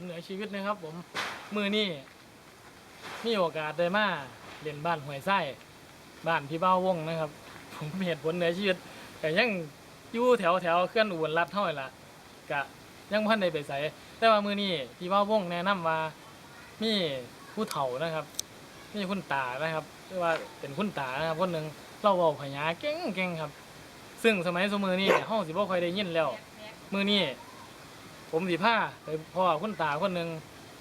ลเหนือชีวิตนะครับ ผมมือนี่มีโอกาสได้มาเล่นบ้านหวยไส้บ้านพี่เบ้าวงนะครับ ผมเหตุผลเหนือชีวิตแต่ยังอยู่แถวแถวๆเคลื่อนอุบลรัฐเท่าไหร่ละกะยังพันได้ไปใส่แต่ว่ามือนี่พี่เบ้าวงแนะนำว่ามีผู้เฒ่านะครับมีคุณตานะครับเรียกว่าเป็นคุณตานะครับคนหนึ่งเราเว้าพญาเก่งเก่งๆครับ ซึ่งสมัยสมือนี่ห้องสิบ่ค่อยได้ยินแล้ว มือนี่ ผมสิผ้าไปพ่อคุณตาคนหนึ่ง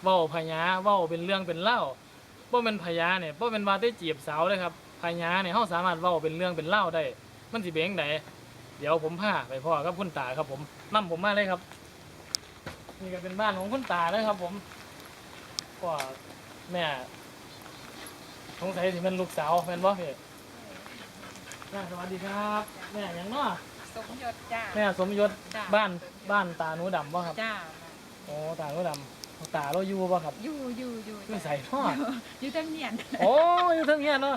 เว้าพญาเว้าเป็นเรื่องเป็นเล่าบ่เป็นพญาเนี่ยบ่เป็นว่าได้จีบสาวเลยครับพญาเนี่ยเฮาสามารถเว้าเป็นเรื่องเป็นเล่าได้ มันสิเป็นจังไดเดี๋ยวผมพาไปพ่อกับคุณตาครับผมนํผมมาเลยครับ นี่ก็เป็นบ้านของคุณตาเลยครับ ผมพ่อแม่สงสัยสิเป็นลูกสาวแม่นบ่พี่แม่สวัสดีครับ แม่ยังเนาะ สมยศจ้าแม่สมยศจ้ะบ้านบ้านตาหนูดำป่ะครับจ้าโอ้ตาหนูดำตาเราอยู่ป่ะครับอยู่อยู่อยู่อยู่ใส่ทอดอยู่ตั้งเนียนโอ้อยู่ทั้งเนี้ยเนาะ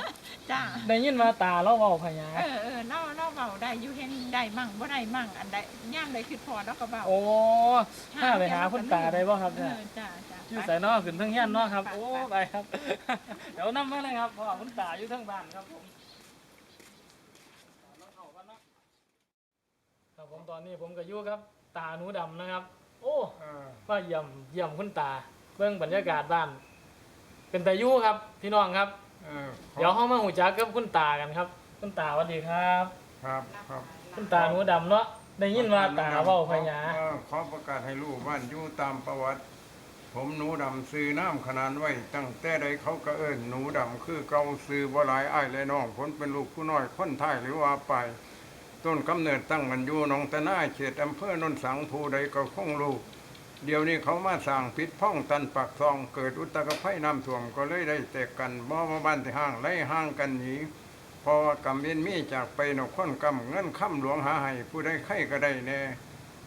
จ้าได้ยินมาตาเราเว้าพญาเออเออเล่าเล่าเบาได้อยู่เห็นได้มั่งบ่ได้มั่งอันใดย่ามใดคือพอแล้วก็เบาโอ้ถ้าไปหาคุณตาได้ป่ะครับเอเนี่ยอจ้าจ้าอยู่ใส่เนอกขึ้นทั้งเนี้ยเนาะครับไปโอ้ไปไปครับ เดี๋ยวนํมาเลยครับเพราะว่าคุณตาอยู่ทั้งบ้านครับผม ครับผมตอนนี้ผมก็อยู่ครับ ตาหนูดำนะครับ โอ้ว่าเยี่ยมเยี่ยมคุณตา เบื้องบรรยากาศบ้าน เป็นตายู่ครับ พี่น้องครับเออขอเดี๋ยวห้องมาหูจักกับคุณตากันครับ คุณตาสวัสดีครับ ครับครับคุณตาหนูดำเนาะได้ยินว่าตาเว้าพญาเออขอประกาศให้รู้บ้านอยู่ตามประวัติ ผมหนูดำซื้อน้ำขนานไว้ ตั้งแต่ใดเขาก็เอิ้นหนูดำคือเก่าซื้อบ่หลายอ้ายและน้องผลเป็นลูกผู้น้อยคนไทยหรือว่าไป ต้นกำเนิดตั้งมันอยู่หนองตะนาเขตอำเภอโนนสังผูใดก็คงรู้เดี๋ยวนี้เขามาสร้างพิษพ่องตันปากซองเกิดอุตกภัยน้ำท่วมก็เลยได้แตกกันบ่มาบ้านที่ห้างไล่ห้างกันหนีพราะว่ากำเวียนมีจากไปนกคนกำเงินค่ำหลวงหาให้ผู้ใดไข่ก็ได้แน่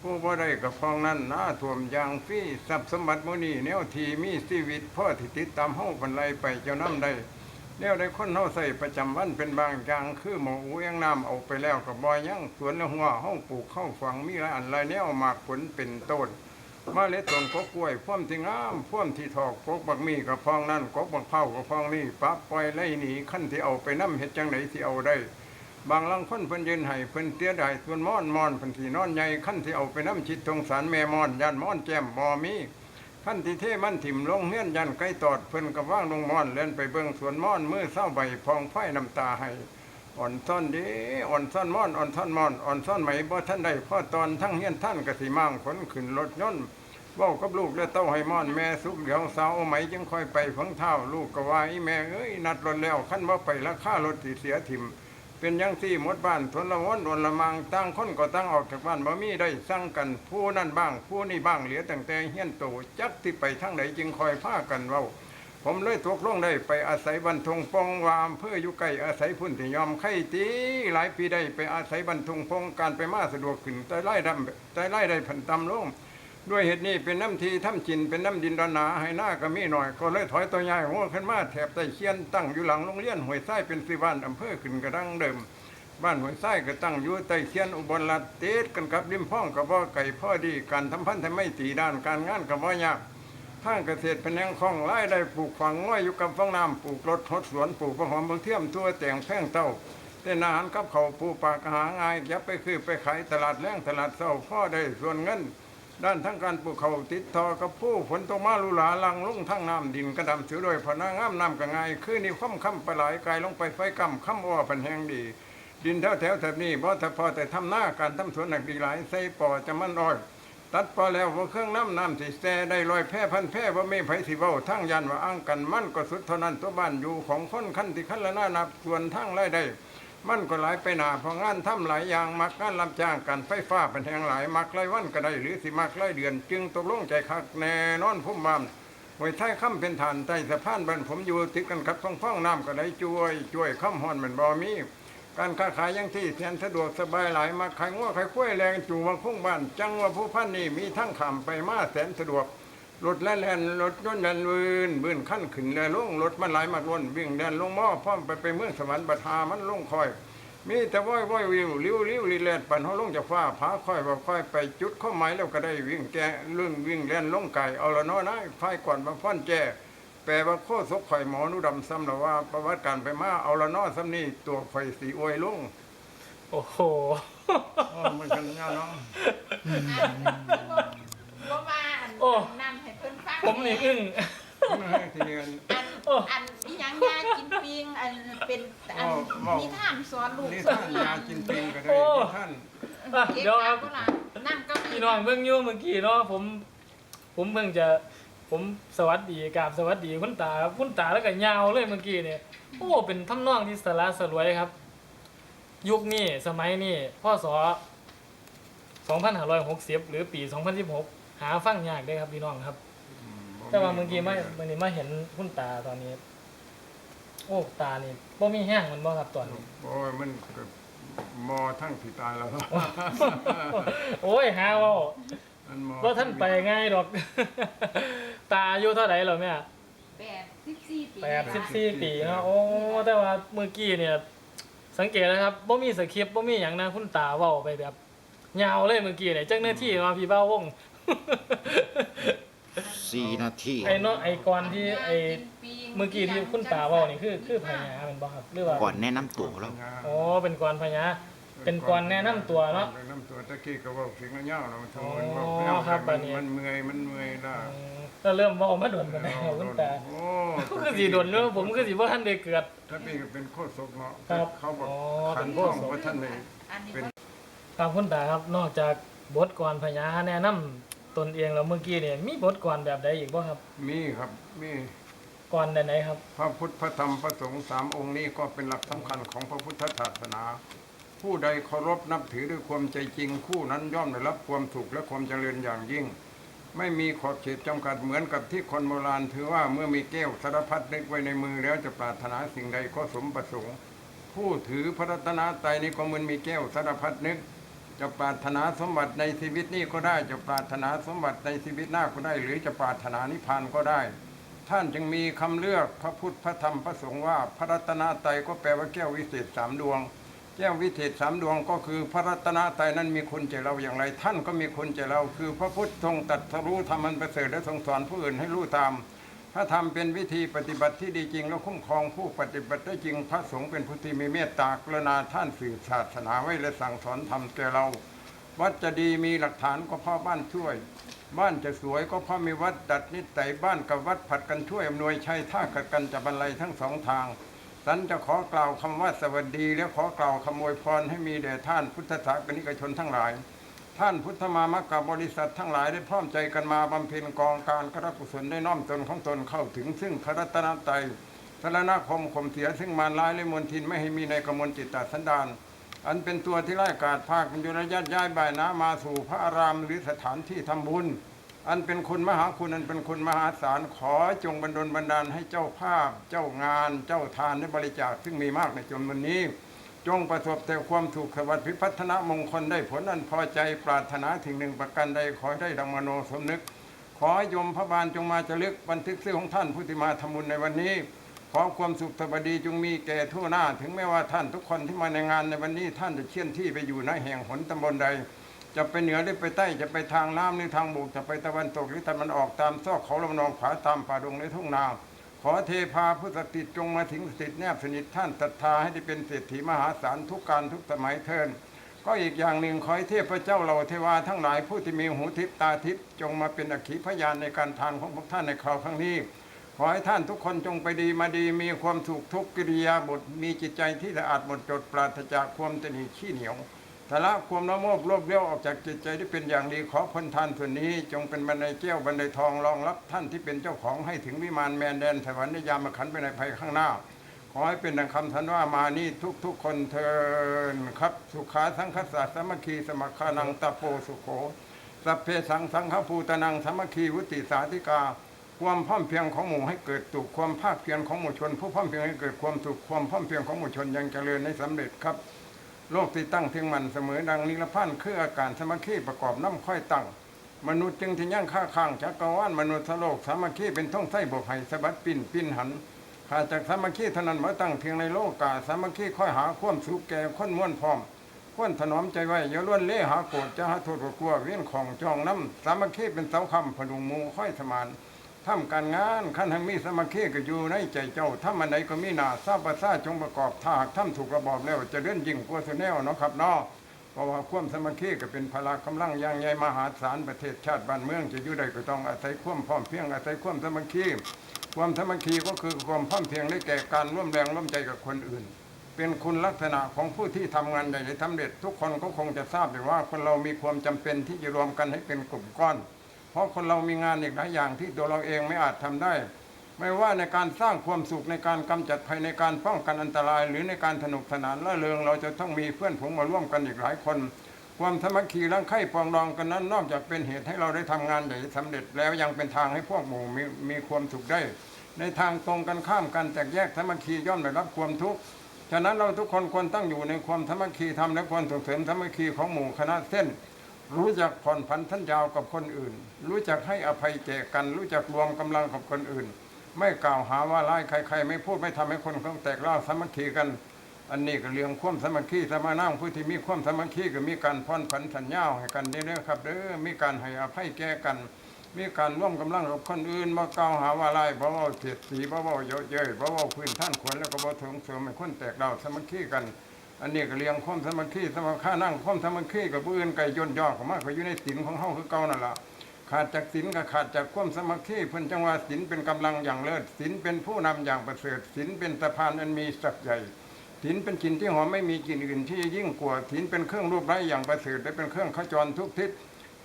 ผู้บ่ได้กับฟองนั้นหน้าท่วมยางฟรีทรัพย์สมบัติโมนีแนวทีมีชีวิตพ่อที่ติดตามเฮาบรรลัยไปเจ้าน้ำได้ แนวได้คนเฮาใส่ประจำวันเป็นบางอย่างคือหมูอูยังน้ำเอาไปแล้วกับบ่ยังสวนละหัวเฮาปลูกเข้าฝังมีหลายอันหลายแนวหมากผลเป็นต้นมาเล็ดต้นกกล้วยพ่วมที่งามพ่วมที่ถอกกกบักมีกับฟองนั่นกกบักเผากับฟองนี่ปั๊บปล่อยไล่หนีขั้นที่เอาไปน้ำเฮ็ดจังไหนที่เอาได้ บางลังคนเพิ่นยืนให้เพิ่นเตี้ยได้ส่วนมอนมอนเพิ่นที่นอนใหญ่ขั้นที่เอาไปน้ำชิดทงสารแม่มอนยันมอนแจ่มบ่มี ขั้นที่เทมันถิ่มลงเฮือนยันไก่ตอดเพิ่นกับว่างลงมอนเล่นไปเบิ่งสวนม่อนมือเศร้าใบพองไฟน้ำตาให้อ่อนซ่อนดีอ่อนซ่อนม่อนอ่อนซ่อนม่อนอ่อนซ่อนไหมบ่ท่านได้พ่อตอนทั้งเฮียนท่านกสิมั่งขนขึ้นรถยนต์เว้ากับลูกและเต้าให้ม่อนแม่สุกเดี๋ยวสาวอไหมจึงค่อยไปฝังเท้าลูกก็ว่าอีแม่เอ้ยนัดรถแล้วขั้นว่าไปราคารถสิเสียถิ่ม เป็นยังที่หมดบ้านทนละวนอนละมังตั้งคนก็ตั้งออกจากบ้านบ่มีได้สั่งกันผู้นั่นบ้าง ผู้นี่บ้างเหลือตั้งแต่เฮี้ยนโตจักที่ไปทางไหนจึงคอยพากันเว้าผมเลยตกลงได้ไปอาศัยบันทงปองวามเพื่ออยู่ใกล้อาศัยพุ่นที่ยอมไข่ตีหลายปีได้ไปอาศัยบันทงปองการไปมาสะดวกขึ้นแต่ไล่ดำแต่ไล่ได้ผันตำลง ด้วยเหตุนี้เป็นน้ำทีถ้ำจินเป็นน้ำดินดอนหาให้หน้าก็มีหน่อย ก็เลยถอยตัวใหญ่หัวขึ้นมาแถบใต้เคียนตั้งอยู่หลังโรงเรียนห้วยไส้เป็นสิบ้านอำเภอขึ้นกระดังเดิม บ้านห้วยไส้ก็ตั้งอยู่ใต้เคียนอุบลรัตน์ติดกันกับริมพ่องกับบ่อไก่พ่อดีการทำพันธุ์ไม่ตีด้านการงานกับบ่ยากทางเกษตรเป็นแห่งคล่องไรายได้ปลูกฝังง่อยอยู่กับฟองน้ำปลูกรถทดสวนปลูกประหอมบางเทียมตัวแต่งแพ่งเต้าเป็นอาหารกับเขาปูปากหาง่ายยับไปคือไปขายตลาดแรงตลาดเศร้าพ่อได้ส่วนเงิน ด้านทั้งการปลูกเขาติดต่อกับผู้ฝนตกมาลุลาลังลุ่งทั้งน้ำดินกระดำเสือโดวยพนางามน้ำกระไงายคือนี่ค่ำค่ำปลาไหลกายลงไปไฟกำค่ำอ้อพันแหงดี ดินแถวแถวแถบนี้บ่แต่พอแต่ทำหน้าการทำสวนหนักดีหลายใส่ปอจะมันอ้อยตัดพอแล้วว่าเครื่องน้ำน้ำสิแซ่ได้ลอยแพร่พันแพร่ว่าไม่ไผสิเว้าทั้งยันว่าอ้างกันมั่นก็สุดเท่านั้นตัวบ้านอยู่ของคนขั้นที่ขั้นละหน้านับส่วนทั้งไรได้ มันก็หลายไปหนาเพราะงานทำหลายอย่างมักงานรับจ้างการไฟฟ้าเป็นแห่งหลายมักไล่วันก็ได้หรือสิมักไล่เดือน จึงตกลงใจคักแน่นอนพุ่มบามหวยไทยค่ำเป็นฐานใต้สะพานบ้านผมอยู่ติดกันกับท้องฟ้องน้ำก็ได้ช่วยช่วยค่ำหอนเหมือนบ่มีการค้าขายยังที่แสนสะดวกสบายหลายมาขายง้อขายข้วยแรงจู่วังพุ่งบ้าน จังว่าผู้พันนี่มีทั้งขำไปมาแสนสะดวก รถแล่นแล่นรถยนต์แล่นวืนบืนขั้นขึ้นแล่นลงรถมันไหลมากล้นวิ่งแล่นลงหม้อพร้อมไปไปเมืองสวรรค์บัทามันลงคอย มีแต่ว่อยว่อยวิวลิ้วลิ้วลีแลนปั่นเฮาลงจากฟ้าผาค่อยว่าค่อยไปจุดเข้าหมายแล้วก็ได้วิ่งแกเรื่องวิ่งแล่นลงไก่เอาละเน้อยนะไฟก่อนบางฟันแจแปลว่าโคศกข่อยหมอนุดำซ้ำแล้วว่าประวัติการไปมาเอาละเน้อซ้ำนี่ตัวไฟสีอวยลงโอ้โหอ๋อมันกันงานเนาะ บ่ว่าอัน โอ้ นำให้เพิ่ นฟังผมนี่อึ้ง ทีนี้อันอัน โอ้ อันอีหยังยากินปิงอันเป็นอันอ๋อเว้านิทานสอนลูกนี่สอท่านนหลายานกินปิงก็ได้โอ้ นี่ท่านอะเก็บเดี๋ยวครับอาบ่ล่ะนั่งเก็มีพี่น้องเบิ่งอยู่เมื่อกี้เนาะผม ผมเพิ่งจะผมสวัสดีกราบสวัสดีคุณตาครับคุณตาแล้วก็ยาวเลยเมื่อกี้เนี่ยโอ้เป็นทำนองที่สละสลวยครับ ยุคนี้สมัยนี้พศ2560 หรือปี 2016 หาฟังยากเด้ครับพี่น้องครับ แต่ว่าเมื่อกี้มาเมื่อนี้มาเห็นคุณตาตอนนี้ โอ้ตานี่บ่มีแห้งมันบ่ครับตอนนี้ โอ้ยมันก็มอทั้งที่ตายแล้วโอ้ยหาเว่ามันมอว่าท่านไปง่ายดอก ตาอายุเท่าไหร่หรอแม่แปดสิบสี่ปีแปดสิบสี่ปีเนาะโอ้แต่ว่าเมื่อกี้เนี่ย สังเกตนะครับบ่มีสคริปต์บ่มีอย่างนะคุณตาเว้าไปแบบยาวเลยเมื่อกี้เนี่ยจังหน้าที่มาพี่เบ้าวง สี่นาทีไอ้เนาะไอ้ก่อนที่ไอ้เมื่อกี้ที่คุณตาเว้านี่คือคือพญาเป็นบ่ครับหรือว่าก่อนแนะนำตัวแล้วอ๋อเป็นกรพญาเป็นกรแนะนำตัวเนาะ แนะนำตัวตะกี้ก็เว่าสิ่งละเงาเนาะมันอ๋อมันเว้าแล้วครับบัดนี้ มันเมื่อยมันเมื่อยล่ะอืมแล้วเริ่มเว้ามาโดนกันแล้วคุณตาโอ้คือสิโดนเรื่องผมคือสิบ่ทันได้เกิด ถ้าพี่ก็เป็นโคตรศกเนาะครับเขาบอกอ๋อ ขัเป็นนข้โคอตรงศกว่าท่านเลยอันนี้เป็นบ่ครับคุณตาครับนอกจากบทกรพญาแนะนำ ตนเองแล้วเมื่อกี้เนี่ยมีบทกรแบบใดอีกบ่ครับมีครับมีกรใดๆครับ พระพุทธพระธรรมพระสงฆ์สามองค์นี้ก็เป็นหลักสำคัญของพระพุทธศาสนา ผู้ใดเคารพนับถือด้วยความใจจริง คู่นั้นย่อมได้รับความสุขและความเจริญอย่างยิ่ง ไม่มีขอบเขตจำกัดเหมือนกับที่คนโบราณถือว่าเมื่อมีแก้วสารพัดนึกไว้ในมือแล้วจะปรารถนาสิ่งใดก็สมประสงค์ ผู้ถือพระรัตนตรัยนี้ก็เหมือนมีแก้วสารพัดนึก จะปรารถนาสมบัติในชีวิตนี้ก็ได้ จะปรารถนาสมบัติในชีวิตหน้าก็ได้ หรือจะปรารถนานิพพานก็ได้ ท่านจึงมีคำเลือกพระพุทธพระธรรมพระสงฆ์ว่าพระรัตนตรัยก็แปลว่าแก้ววิเศษสามดวง แก้ววิเศษสามดวงก็คือพระรัตนตรัยนั้นมีคุณใจเราอย่างไร ท่านก็มีคุณใจเรา คือพระพุทธทรงตรัสรู้ธรรมันประเสริฐและทรงสอนผู้อื่นให้รู้ตาม พระธรรมเป็นวิธีปฏิบัติที่ดีจริง และคุ้มครองผู้ปฏิบัติได้จริง พระสงฆ์เป็นผู้ที่มีเมตตากรุณาท่านสื่อศาสนาไว้และสั่งสอนธรรมแก่เรา วัดจะดีมีหลักฐานก็พราะบ้านช่วย บ้านจะสวยก็พราะมีวัดดัดนิสัยบ้านกับวัดผัดกันช่วยอำนวยชัยท่ากัดกันจะบรรลัยทั้งสองทางสันจะขอกล่าวคำว่าสวัสดี และขอกล่าวคำอวยพรให้มีแด่ท่านพุทธศาสนิกชนทั้งหลาย ท่านพุทธมามกกับบริษัททั้งหลายได้พร้อมใจกันมาบำเพ็ญกองการกระกุศลได้น้อมตนของตนเข้าถึงซึ่งพระรัตนตรัยสรณคมข่มเสียซึ่งมารร้ายและมนทินไม่ให้มีในกมลจิตตสันดานอันเป็นตัวที่ไล่กาดพากันยุระยัดย้ายบ่ายน้ำมาสู่พระอารามหรือสถานที่ทำบุญ อันเป็นคุณมหาคุณอันเป็นคุณมหาศาลขอจงบันดลบันดาลให้เจ้าภาพ เจ้างาน เจ้าทานได้บริจาคซึ่งมีมากในจำนวนนี้ จงประสบแต่ความถูกขวัตพิพัฒนมงคลได้ผลอันพอใจปรารถนาถึงหนึ่งประการใดขอให้ได้ดังมโนสมนึก ขอหยมพระบาลจงมาจะลึกบันทึกชื่อของท่านผู้ที่มาทำบุญในวันนี้ ขอความสุขสบดีจงมีแก่ทั่วหน้า ถึงแม้ว่าท่านทุกคนที่มาในงานในวันนี้ท่านจะเชี่ยนที่ไปอยู่ในแห่งหนตำบลใด จะไปเหนือหรือไปใต้จะไปทางน้ำหรือทางบกจะไปตะวันตกหรือตะวันออกตามซอกเขาลำนองผาตามป่าดงในทุ่งนา ขอเทพาผู้สถิตจงมาถึงสถิตแนบสนิทท่านศรัทธาให้ได้เป็นเศรษฐีมหาศาลทุกการทุกสมัยเทินก็อีกอย่างหนึ่งขอให้เทพเจ้าเหล่าเทวาทั้งหลายผู้ที่มีหูทิพตาทิพจงมาเป็นอักขีพยานในการทานของพวกท่านในคราวครั้งนี้ ขอให้ท่านทุกคนจงไปดีมาดีมีความสุขทุกกิริยาบทมีจิตใจที่สะอาดหมดจดปราศจากความตนีขี้เหนียว ทละความละโมบโลภเลี้ยวออกจากจิตใจที่เป็นอย่างดีขอพ้นทานส่วนนี้ จงเป็นบันไดแก้วบันไดทองรองรับท่านที่เป็นเจ้าของให้ถึงวิมานแมนแดนสวรรค์ในยามขันไปในภัยข้างหน้า ขอให้เป็นดังคำท่านว่ามานี่ทุกทุกๆคนเทินครับ สุขาสังคสะสมัคคีสมัคานังตะโปสุโขสัพเพสังสังฆภูตนังสมัคคีวุติสาธิกา ความพร้อมเพียงของหมู่ให้เกิดสุขความภาคเพียรของหมู่ชน ผู้พร้อมเพียงให้เกิดความสุขความพร้อมเพียงของหมู่ชนยังเจริญในสำเร็จครับ โลกที่ตั้งเทียงมันเสมอดังนิรพันธ์คืออาการสามัคคีประกอบน้ำค่อยตั้ง มนุษย์จึงที่ยั่งค่าข้างจักรวาลมนุษย์โลกสามัคคีเป็นท่องไส้บกไห้สะบัดปิ่นปิ่นหันขาดจากสามัคคีเท่านั้นมาตั้งเพียงในโลกกาสามัคคีค่อยหาความสุขแก่คนม้วนพร้อมคนถนอมใจไว้อย่าล้วนเล่หาโกรธจะหาโทษกลัวเวียนของจองน้ำสามัคคีเป็นเสาคำพดุงมูค่อยสมาน ทำการงานขั้นแห่งมีสมัคคีก็อยู่ในใจเจ้าถ้ามันไหนก็มีหนาทราบประสาจงประกอบถ้าหากทำถูกระบอบแล้วจะเลื่อนยิ่งกว่าสุดแนวเนาะครับเนาะเพราะว่าความสมัคคีก็เป็นพละกำลังอย่างใหญ่มหาศาลประเทศชาติบ้านเมืองจะอยู่ได้ก็ต้องอาศัยความพร้อมเพียงอาศัยความสมัคคีความสมัคคีก็คือความพร้อมเพียงได้แก่การร่วมแรงร่วมใจกับคนอื่น เป็นคุณลักษณะของผู้ที่ทำงานใหญ่หรือทำเร็จทุกคนก็คงจะทราบอยู่ว่าคนเรามีความจำเป็นที่จะรวมกันให้เป็นกลุ่มก้อน เพราะคนเรามีงานอีกหลายอย่างที่ตัวเราเองไม่อาจทำได้ ไม่ว่าในการสร้างความสุขในการกำจัดภัยในการป้องกันอันตราย หรือในการสนุกสนานละเริงเราจะต้องมีเพื่อนผงมาร่วมกันอีกหลายคน ความสามัคคีรังไข่ปองดองกันนั้น นอกจากเป็นเหตุให้เราได้ทำงานใหญ่สำเร็จแล้วยังเป็นทางให้พวกหมู่มีมีความสุขได้ ในทางตรงกันข้ามกันแตกแยกสามัคคีย่อมได้รับความทุกข์ฉะนั้นเราทุกคนควรตั้งอยู่ในความสามัคคีธรรมและควรส่งเสริมสามัคคีของหมู่คณะเส้น รู้จักผ่อนผันท่านยาวกับคนอื่น รู้จักให้อภัยแก่กัน รู้จักรวมกำลังกับคนอื่น ไม่กล่าวหาว่าร้ายใคร ๆ ไม่พูดไม่ทำให้คนเขาแตกเล่าสามัคคีกัน อันนี้ก็เรื่องความสามัคคีสมานั่งผู้ที่มีความสามัคคีก็มีการผ่อนผันสัญญาให้กันเด้อครับเด้อมีการให้อภัยแก่กัน มีการร่วมกำลังกับคนอื่นมากล่าวหาว่าร้ายบ่เว้าเสียดสีเบ่เว้าเยอะเย้ยบ่เว้าพื้นท่านควรแล้วก็บ่ถึงเสริมให้คนแตกเล่าสามัคคีกัน อันนี้ก็เรียงความสามัคคีสมาค่านั่งความสามัคคีกับผู้อื่นไก่ย่นย่อเข้ามาก็อยู่ในศีลของเฮาคือเก่านั่นล่ะขาดจากศีลก็ขาดจากความสามัคคีเพิ่นจังว่าศีลเป็นกำลังอย่างเลิศศีลเป็นผู้นำอย่างประเสริฐศีลเป็นสะพานอันมีศักดิ์ใหญ่ศีลเป็นกลิ่นที่หอมไม่มีกลิ่นอื่นที่ยิ่งกว่าศีลเป็นเครื่องรูปไร้อย่างประเสริฐและเป็นเครื่องขจรทุกทิศ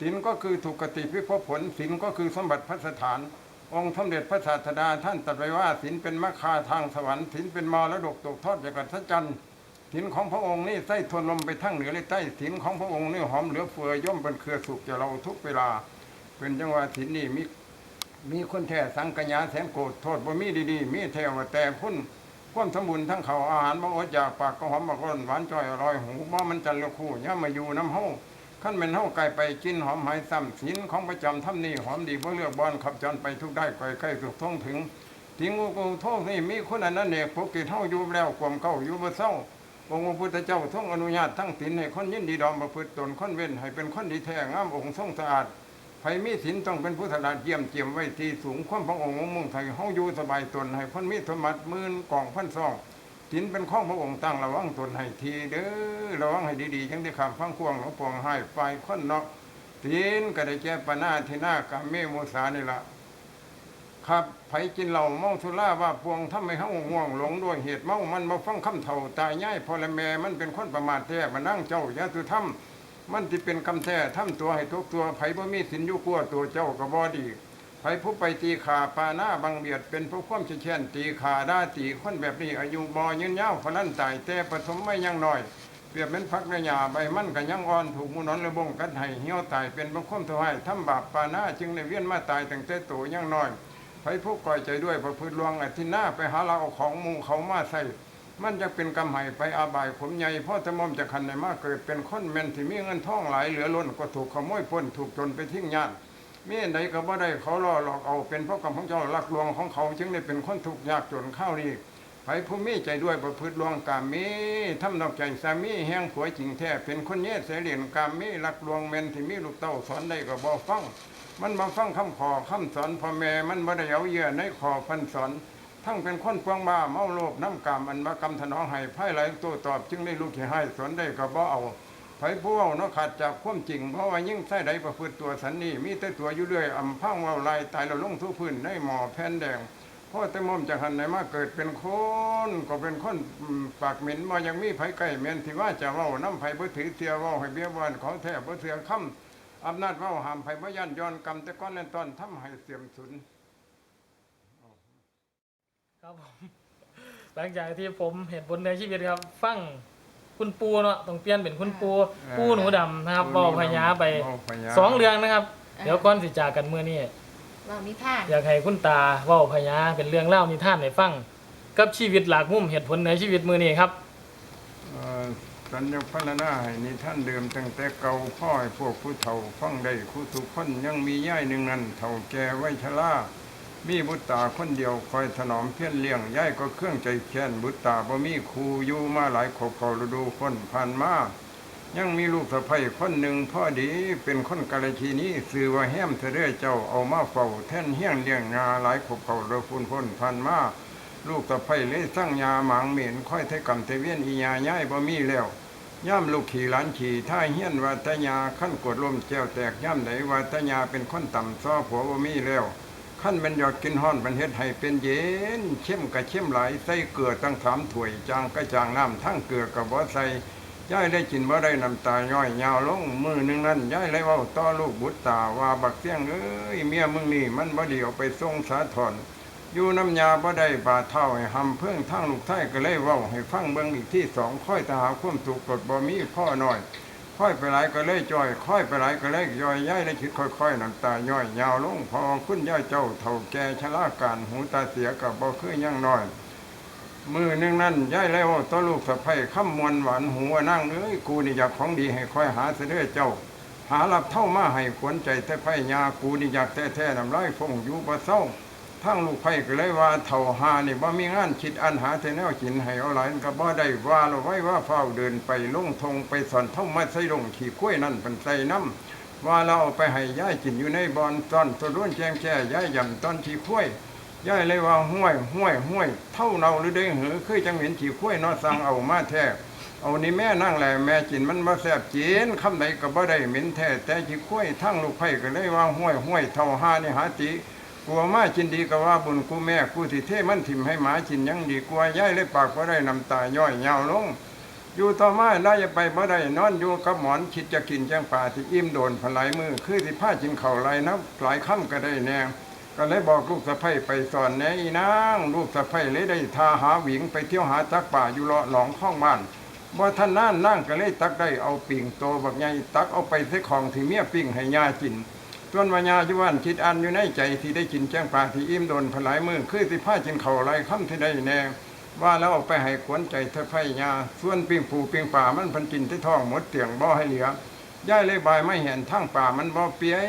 ศีลก็คือถูกกติพิภพผลศีลก็คือสมบัติพระสถาน องค์สมเด็จพระศาสดาท่านตรัสไว้ว่าศีลเป็นมรรคาทางสวรรค์ศีลเป็นมรดกตกทอดจากกัศจันทร์ ศีลของพระองค์นี่ไส้ทนลมไปทั้งเหนือและใต้ศีลของพระองค์นี่หอมเหลือเฟือย่อมเป็นเครือสุขแก่เราทุกเวลา เป็นจังหวะศีลนี่มีมีคนแท้สังกัญญาแสนโกรธโทษบ่มีดีๆ มีแท้ว่าแต่คุณความสมบูรณ์ทั้งเขาอาหารบ่อดอยากปากก็หอมบักร้นหวานจ้อยอร่อยหูบ่มันจันทร์ละคู่ย่ามาอยู่น้ำเฮาขั้นเป็นเฮาไกลไปกินหอมหายซ้ำศีลของประจำทำนี่หอมดีบ่เลือกบอนขับจรไปทุกได้ไกลใกล้สุขท่องถึงทิ้งกูกูโทษนี่มีคนอันนั้นเอกปกติเฮาอยู่แล้วความเก่าอยู่บ่เศร้า องค์พระพุทธเจ้าทรงอนุญาตทั้งศีลให้คนยินดีดอมประพฤติตนคนเว้นให้เป็นคนดีแท้งามองค์ทรงสะอาดไผมีศีลต้องเป็นผู้ถนัดเยี่ยมเจียมไว้ที่สูงความพระองค์มุ่งไทยเฮาอยู่สบายตนให้คนมีธรรมะหมื่นกองพันซองศีลเป็นข้องพระองค์ตั้งระวังตนให้ทีเด้อระวังให้ดีๆจังได้คำฟังควงหลวงปวงให้ฝ่ายคนเนาะศีลก็ได้แก้ปัญหาที่หน้ากามเมโมสานี่ละ ครับไผกินเหล้าเมาสุราว่าพวงทำให้เฮาง่วงหลงด้วยเหตุเมามันมาฟังคำเถ่าตายง่ายพอละแม่มันเป็นคนประมาทแท้มานั่งเจ้าอย่าตุทำมันที่เป็นคำแท้ทำตัวให้ทุกตัวไผบ่มีสินยู่กลัวตัวเจ้าก็บ่ดีไผผู้ไปตีขาปาหน้าบังเบียดเป็นผู้ความเช่นตีขาด่าตีคนแบบนี้อายุบ่ยืนยาวพลันตายแต่ปฐมไม่ยังน้อย เปรียบเป็นพักระยาใบมันก็ยังอ่อนถูกมูนอนระบงกัดให้เหี่ยวตายเป็นบางคนเท่าให้ทำบาปปาหน้าจึงในเวียนมาตายตั้งแต่โตยังน้อย ไปผู้ก่อยใจด้วยประพฤติลวงอาทินหน้าไปหาเราเอาของมูเขามาใส่ มันจะเป็นกำไห้ไปอาบายขมใหญ่พ่อตะมอมจะคันในมาเกิดเป็นคนแมนที่มีเงินทองหลายเหลือล้นก็ถูกขโมยปล้นถูกจนไปทิ้งญาติมีอันใดก็บ่ได้เขาล่อหลอกเอาเป็นเพราะกรรมของเจ้าลักลวงของเขาจึงได้เป็นคนทุกยากจนข้าวนี้ไปผู้มีใจด้วยประพฤติลวงกามมีทำนอกใจสามีแห้งผัวจริงแท้เป็นคนเย็ดเสรียนกามมีลักลวงแม่นที่มีลูกเต้าสอนได้ก็บ่ฟัง มันมาฟังคำขอคำสอนพ่อแม่มันบ่ได้เอาเยื่อในขอพันสอนทั้งเป็นคนพวงบ้าเมาโลภน้ำกามอันมากรรมถนอมให้ไพ่ไหลตัวตอบจึงได้ลูกที่ให้สอนได้ก็บ่เอาไผผู้เว้าเนาะขาดจากความจริง เพราะว่ายิ่งใส่ใดประพฤติตัวสันนี่มีแต่ตัวอยู่เรื่อยอำพังเว่าลายตายแล้วลงทุกพื้นในหมอแผ่นแดงพ่อแต่มอมจะหันไหนมาเกิดเป็นคนก็เป็นคนปากเหม็นมายังมีไผไก่เหม็นที่ว่าจะเว้าน้ำไผบ่ถือเสียเว้าให้เบี้ยบานขอแท้บ่เสือคำ อำนาจเว่าหามไผบ่ยันย้อนกรรมแต่ก้อนเล่นตอนทำให้เสื่อมสูญครับผมหลังจากที่ผมเห็นผลในชีวิตครับ ฟังคุณปูเนาะต้องเปลี่ยนเป็นคุณปูปูหนูดำนะครับบอกพญาไปเว้าพญาสองเรื่องนะครับ เดี๋ยวก่อนสิจากกันมื้อนี้เรานิทานอยากให้คุณตาเว้าพญาเป็นเรื่องเล่านิทานให้ฟังกับชีวิตหลากมุมเหตุผลในชีวิตมื้อนี้ครับเอ่อ สัญญาพัฒนาให้นี่ท่านเดิมตั้งแต่เก่าพ่อให้พวกผู้เฒ่าฟังได้ผู้ทุกคนยังมีย่ายหนึ่งนั้นเฒ่าแก่ไว้ชรามีบุตรตาคนเดียวคอยถนอมเพี้ยนเลี้ยงย่ายก็เครื่องใจแค้นบุตรตาบ่มีครูอยู่มาหลายขบเขาฤดูคนผ่านมายังมีลูกสะใภ้คนหนึ่งพ่อดีเป็นคนกาลชีนี้สื่อว่าแห้มเสด็จเจ้าเอามาเฝ้าแท่นเฮี้ยงเลี้ยงงาหลายขบเขาฤดูฝนพ้นผ่านมา ลูกสะใภ้เลยสร้างยาหมางเหม็นค่อยเทกรรมเทเวียนอียาย่ายบ่มีแล้วย่ำลูกขี่หลานขี่ท่าเฮียนวัตยาขั้นกดลมแก้วแตกย่ำไหนวัตยาเป็นคนต่ำซ้อผัวบ่มีแล้วขั้นเป็นหยอดกินห้อนเป็นเฮ็ดให้เป็นเย็นเข้มกะเข้มหลายใส่เกลือตั้งสามถ้วยจางกะจางน้ำทั้งเกลือกับบ่ใส่ย่ายได้กินบ่ได้น้ำตาย่อยยาวลงมือหนึงนั้นย่ายเลยเว่าต่อลูกบุตรตาว่าบักเสียงเอ้ยเมียมึงนี่มันบ่ดีเอาไปส่งสาธร อยู่น้ำยาบ่ได้บาเท่าให้หำเพิ่งทั้งลูกไท้ก็เลยเว้าให้ฟังเบิ่งอีกที่สองค่อยตาหาความสุขกดบ่มีพ่อหน้อย ค่อยไปหลายก็เลยจ่อย ค่อยไปหลายก็เลยย่อยย้ายได้คิดค่อยๆน้ำตาย่อยยาวลงพอคุณย่าเจ้าเฒ่าแก่ชราการหูตาเสียกับบ่คือยังน้อยมือนึงนั่นย้ายแล้วต่อลูกสะใภ้คำมวลหวานหูว่านั่งเอ้ยกูนี่อยากของดีให้ค่อยหาเสด็จเจ้า หารับเท่ามาให้ขวัญใจแต่ไผยากูนี่อยากแท้ๆน้ำลายฟงอยู่บ่เศร้า ทั้งลูกไผ่ก็เลยว่าเท่าหานี่บ่มีงานคิดอันหาแต่แนวกินให้เอาหลายก็บ่ได้ว่าเราไว้ว่าเฝ้าเดินไปลงทงไปสอนเท่ามาใส่ลงขี่กล้วยนั่นเป็นใส่น้ำว่าเราเอาไปให้ย่ายกินอยู่ในบอนตอนตัวร่วนแจงแช่ย่ายยำตอนขี่กล้วยย่ายเลยว่าห้วยห้วยห้วยเท่าเนาหรือได้เหอเคือจังเห็นขี่กล้วยนอสั่งเอามาแท้เอานี่แม่นั่งแหละแม่กินมันบ่แซ่บจีนคำใดก็บ่ได้เหม็นแท้แต่ขี่กล้วยทั้งลูกไผ่ก็เลยว่าห้วยห้วยเท่าหานี่หาติ กลัวมาจินดีก็ว่าบุญกูแม่กูสิเทมันถิ่มให้หมาจินยังดีกว่าย้ายเลยปากบ่ได้น้ำตาย่อยยาวลง อยู่ต่อมาได้ไปบ่ได้นอนอยู่กับหมอนคิดจะกินจังป่าที่อิ่มโดนพลายมือคือที่ผ้าจินเข่าไรนับหลายค่ำก็ได้แน่ก็เลยบอกลูกสะใภ้ไปสอนแน่อีนางลูกสะใภ้เลยได้ทาหาหวิงไปเที่ยวหาจักป่าอยู่เลาะหนองข้องบ้านบ่ท่านนั่นนั่งก็เลยตักได้เอาปิ่งโตบักใหญ่ตักเอาไปใส่ของที่เมียปิ่งให้ยากิน ส่วนวัญาจุวันคิดอันอยู่ในใจที่ได้กินแจ้งปลาที่อิ่มโดนพลายมือคือที่ผ้าจินเข่าไรค่ำที่ได้แน่ว่าแล้วเอาไปให้ขวัญใจเธอไผ่ยาส่วนปิงปูปิงป่ามันพันกินที่ท้องหมดเตียงบ่อให้เหลือย่ายเลยบายไม่เห็นทั้งป่ามันบ่อเปียย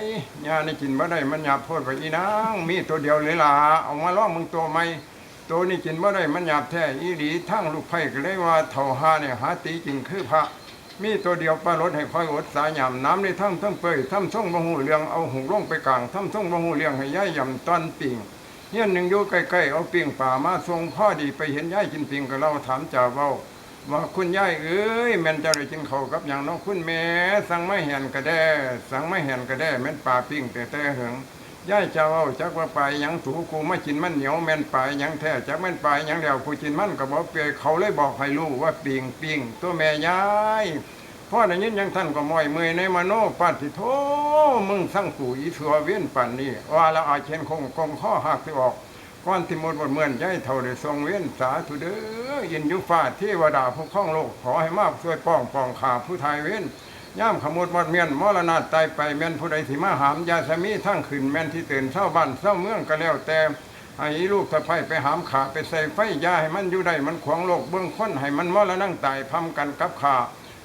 ยาในกินบ่ได้มันหยาบโพดไปอีนางมีตัวเดียวเลยล่ะเอามาล่องมึงตัวใหม่ตัวนี้กินบ่ได้มันหยาบแท้อีหลีทั้งลูกไผ่ก็เลยว่าเท่าหาเนี่ยหาตีจริงคือพระ มีตัวเดียวปลารถให้คอยอดสายยำน้ำในถ้ำทั้งเปยถ้ำส่งบ่หูเรียงเอาหุงลงไปกลางถ้ำส่งบ่หูเรียงให้ย่ายยำตอนปิ่งเฮียนหนึ่งอยู่ใกล้ๆเอาปิ่งป่ามาทรงพ่อดีไปเห็นย่ายกินปิ่งก็เราถามจ่าเว้าว่าคุณย่ายเอ้ยแม่นจะได้กินข้ากับอย่างน้องคุณแม่สั่งไม่เห็นกระแดสั่งไม่เห็นกระแดแม่นป่าปิ่งแต่แต่เหิง ย่ายเจ้าเว้าจักว่าไปยังถูกูไมากินมันเหนียวแม่นไปยังแท้จักแม่นไปยังแล้วกูกินมันก็บอกเปียเขาเลยบอกให้รู้ว่าปิ่งปิ่งตัวแม่ย่ายพ่อได้ยินยังท่านก็มอยเมยในมโนปัติโทมึงสั่งกูอีสัวเวียนปันนี่ว่าละอาเชนคงคงข้อหักที่ออกก้อนที่หมดบทเมือนย้ายเท่าได้ทรงเวียนสาธุเด้อยินยุฟ้าเทวดาผู้ครองโลกขอให้มากช่วยป้องปองขาผู้ไทยเว้น ย่ามขมุดมดเมียนมรณะตายไปแม่นผู้ใดที่มาหามยาสมีทั้งขืนแม่นที่ตื่นเศร้าบ้านเศร้าเมืองก็แล้วแต่ให้ลูกสะใภ้ไปหามขาไปใส่ไฟยาให้มันอยู่ได้มันขวางโลกเบื้องค้นให้มันมรณะตายพำกันกับขา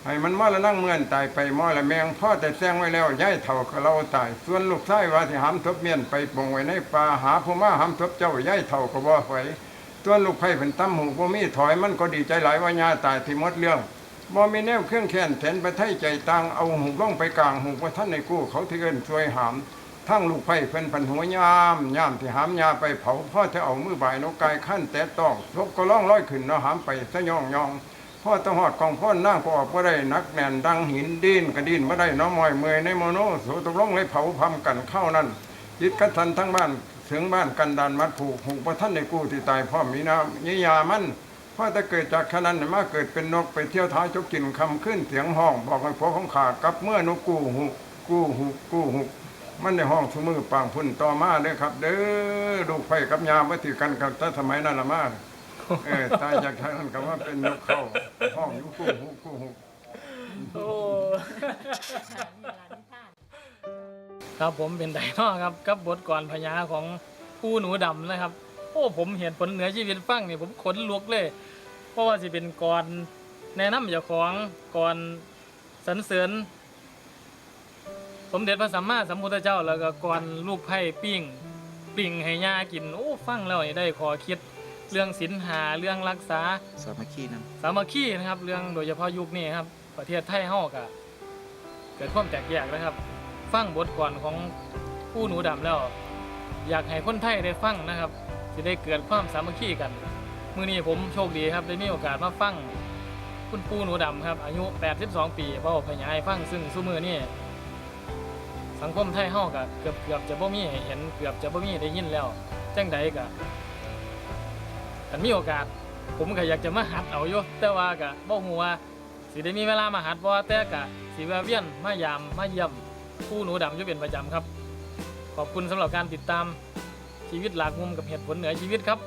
ให้มันมอละนั่งเมื่อนตายไปมอละแมงพ่อแต่แซงไว้แล้วย้ายเท่ากับเราตาย ส่วนลูกชายว่าที่หามทบเมียนไปปงไว้ในป่าหาผู้มาหามทบเจ้าย้ายเท่าก็บ่ไหวส่วนลูกไผ่เป็นตั้มหูบ่มีถอยมันก็ดีใจหลายว่าญาตายที่มดเรื่อง บ่มีแนวเครื่องแค้นแทนไปไทยใจตังเอาหูล่องไปกลางหูว่าท่านในกู้เขาที่เอินช่วยหามทั้งลูกไผ่เพิ่นพันหัวยามยามที่หามยาไปเผาพ่อจะเอามือบ่ายนกกายขั้นแต่ต้องทบก็ล่องร้อยขึ้นเนาะหามไปซะย่องยองพ่อต้องหอดกองพ่อนั่งก็ออกก็ได้นักแน่นดังหินดินกระดินมาได้น้องมอยเมยในโมโนโสตกลงเลยเผาพำกันเข้านั่นจิตกัทันทั้งบ้านถึงบ้านกันดานมัดผูกหูประท่านในกู้ที่ตายพ่อมีน้ำยิยามัน พ่อจะเกิดจากขนั้นมาเกิดเป็นนกไปเที่ยวท้ายจกกินคำขึ้นเสียงห้อง บอกให้ผัวของขากับเมื่อนกกู้หูกู้หูกู้หูมันในห้องสมือปางพุ่นต่อมาเด้อครับ เด้อลูกไฟกับยามาถือกันกับแต่สมัยนั้นละมาเออตายจากทางนั้นก็ว่าเป็นนกเข้าห้องอยู่กู้หูกู้หูโอ้ครับผมเป็นไดเนาะครับกับบทกรพญาของผู้หนูดำนะครับ โอ้ผมเห็นผลเหนือชีวิตฟังนี่ผมขนลุกเลย เพราะว่าสิเป็นกรแนะนำเจ้าของกรสรรเสริญ สมเด็จพระสัมมาสัมพุทธเจ้าแล้วก็กรลูกไผ่ปิ้งปิ่งให้ย่ากินโอ้ฟังแล้วนี่ได้ขอคิดเรื่องศีลหาเรื่องรักษาสามัคคีนสามัคคีนะครับ เรื่องโดยเฉพาะยุคนี้ครับ ประเทศไทยเฮาก็เกิดความแตกแยกนะครับ ฟังบทก่อนของผู้หนูดำแล้ว อยากให้คนไทยได้ฟังนะครับ จะได้เกิดความสามัคคีกันมื้อนี้ผมโชคดีครับได้มีโอกาสมาฟังคุณปู่หนูดำครับ อายุ 82 ปีเว้าพญายฟังซึ่งซุมื้อนี้สังคมไทยเฮาก็เกือบเกือบจะบ่มีให้เห็นเกือบจะบ่มีได้ยินแล้วจังใดก็คันมีโอกาส ผมก็อยากจะมาหัดเอาอยู่แต่ว่าก็บ่ฮู้ว่าสิได้มีเวลามาหัดบ่แต่ก็สิแวะเวียนมายามมาเยี่ยมผู้หนูดำอยู่เป็นประจำครับ ขอบคุณสำหรับการติดตาม ชีวิตหลากมุมกับเหตุผลเหนือชีวิตครับ